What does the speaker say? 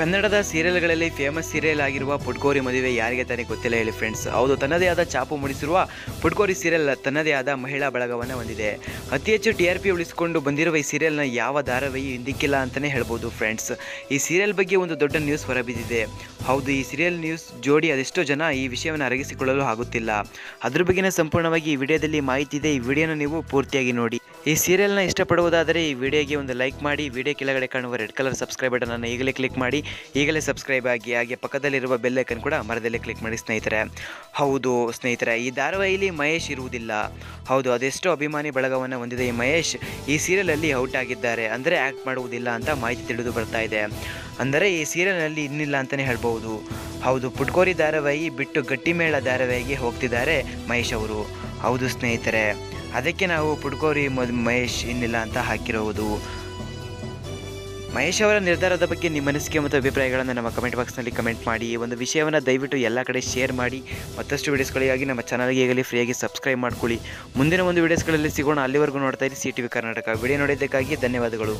ಕನ್ನಡದ ಸೀರಿಯಲ್ಗಳಲ್ಲಿ famous serial ಆಗಿರುವ ಪುಟ್ಕೋರಿ ಮದುವೆ ಯಾರಿಗೆ ತಾನೇ ಗೊತ್ತಿಲ್ಲ ಹೇಳಿ ಫ್ರೆಂಡ್ಸ್ ಹೌದು, ತನ್ನದೇ ಆದ ಚಾಪು ಮೂಡಿಸಿರುವ ಪುಟ್ಕೋರಿ ಸೀರಿಯಲ್ ತನ್ನದೇ ಆದ ಮಹಿಳಾ ಬಳಗವನ್ನು ಹೊಂದಿದೆ. ಅತಿ ಹೆಚ್ಚು ಟಿ ಆರ್ ಪಿ ಉಳಿಸಿಕೊಂಡು ಬಂದಿರುವ ಈ ಸೀರಿಯಲ್ನ ಯಾವ ಧಾರಾವಾಹಿ ಹಿಂದಿಕ್ಕಿಲ್ಲ ಅಂತಲೇ ಹೇಳ್ಬೋದು ಫ್ರೆಂಡ್ಸ್ ಈ ಸೀರಿಯಲ್ ಬಗ್ಗೆ ಒಂದು ದೊಡ್ಡ ನ್ಯೂಸ್ ಹೊರಬಿದ್ದಿದೆ. ಹೌದು, ಈ ಸೀರಿಯಲ್ ನ್ಯೂಸ್ ಜೋಡಿ ಅದೆಷ್ಟೋ ಜನ ಈ ವಿಷಯವನ್ನು ಅರಗಿಸಿಕೊಳ್ಳಲು ಆಗುತ್ತಿಲ್ಲ. ಅದ್ರ ಬಗ್ಗೆನೇ ಸಂಪೂರ್ಣವಾಗಿ ಈ ವಿಡಿಯೋದಲ್ಲಿ ಮಾಹಿತಿ ಇದೆ. ಈ ವಿಡಿಯೋನ ನೀವು ಪೂರ್ತಿಯಾಗಿ ನೋಡಿ. ಈ ಸೀರಿಯಲ್ನ ಇಷ್ಟಪಡುವುದಾದರೆ ಈ ವಿಡಿಯೋಗೆ ಒಂದು ಲೈಕ್ ಮಾಡಿ. ವಿಡಿಯೋ ಕೆಳಗಡೆ ಕಾಣುವ ರೆಡ್ ಕಲರ್ ಸಬ್ಸ್ಕ್ರೈಬ್ ಬಟನ್ ಅನ್ನು ಈಗಲೇ ಕ್ಲಿಕ್ ಮಾಡಿ. ಈಗಲೇ ಸಬ್ಸ್ಕ್ರೈಬ್ ಆಗಿ, ಹಾಗೆ ಪಕ್ಕದಲ್ಲಿರುವ ಬೆಲ್ಲೈಕನ್ ಕೂಡ ಮರದಲ್ಲೇ ಕ್ಲಿಕ್ ಮಾಡಿ ಸ್ನೇಹಿತರೆ. ಹೌದು ಸ್ನೇಹಿತರೆ, ಈ ಧಾರಾವಾಹಿಯಲ್ಲಿ ಮಹೇಶ್ ಇರುವುದಿಲ್ಲ. ಹೌದು, ಅದೆಷ್ಟೋ ಅಭಿಮಾನಿ ಬಳಗವನ್ನು ಹೊಂದಿದೆ ಈ ಮಹೇಶ್ ಈ ಸೀರಿಯಲಲ್ಲಿ ಔಟ್ ಆಗಿದ್ದಾರೆ. ಅಂದರೆ ಆ್ಯಕ್ಟ್ ಮಾಡುವುದಿಲ್ಲ ಅಂತ ಮಾಹಿತಿ ತಿಳಿದು ಬರ್ತಾ ಇದೆ. ಅಂದರೆ ಈ ಸೀರಿಯಲ್ನಲ್ಲಿ ಇನ್ನಿಲ್ಲ ಅಂತಲೇ ಹೇಳ್ಬೋದು ಹೌದು, ಪುಟ್ಕೋರಿ ಧಾರಾವಾಹಿ ಬಿಟ್ಟು ಗಟ್ಟಿಮೇಳ ಧಾರಾವಾಹಿಗೆ ಹೋಗ್ತಿದ್ದಾರೆ ಮಹೇಶ್ ಅವರು. ಹೌದು ಸ್ನೇಹಿತರೆ, ಅದಕ್ಕೆ ನಾವು ಪುಡ್ಕೋರಿ ಮಹೇಶ್ ಇನ್ನಿಲ್ಲ ಅಂತ ಹಾಕಿರುವುದು ಮಹೇಶ್ ಅವರ ನಿರ್ಧಾರದ ಬಗ್ಗೆ ನಿಮ್ಮ ಅನಿಸಿಕೆ ಮತ್ತು ಅಭಿಪ್ರಾಯಗಳನ್ನು ನಮ್ಮ ಕಮೆಂಟ್ ಬಾಕ್ಸ್ನಲ್ಲಿ ಕಮೆಂಟ್ ಮಾಡಿ. ಈ ಒಂದು ವಿಷಯವನ್ನು ದಯವಿಟ್ಟು ಎಲ್ಲ ಕಡೆ ಶೇರ್ ಮಾಡಿ. ಮತ್ತಷ್ಟು ವೀಡಿಯೋಸ್ಗಳಿಗಾಗಿ ನಮ್ಮ ಚಾನಲ್ಗೆ ಈಗಲೇ ಫ್ರೀಯಾಗಿ ಸಬ್ಸ್ಕ್ರೈಬ್ ಮಾಡ್ಕೊಳ್ಳಿ. ಮುಂದಿನ ಒಂದು ವೀಡಿಯೋಸ್ಗಳಲ್ಲಿ ಸಿಗೋಣ. ಅಲ್ಲಿವರೆಗೂ ನೋಡ್ತಾ ಇರಿ C T V Karnataka video ನೋಡಿದ್ದಕ್ಕಾಗಿ ಧನ್ಯವಾದಗಳು.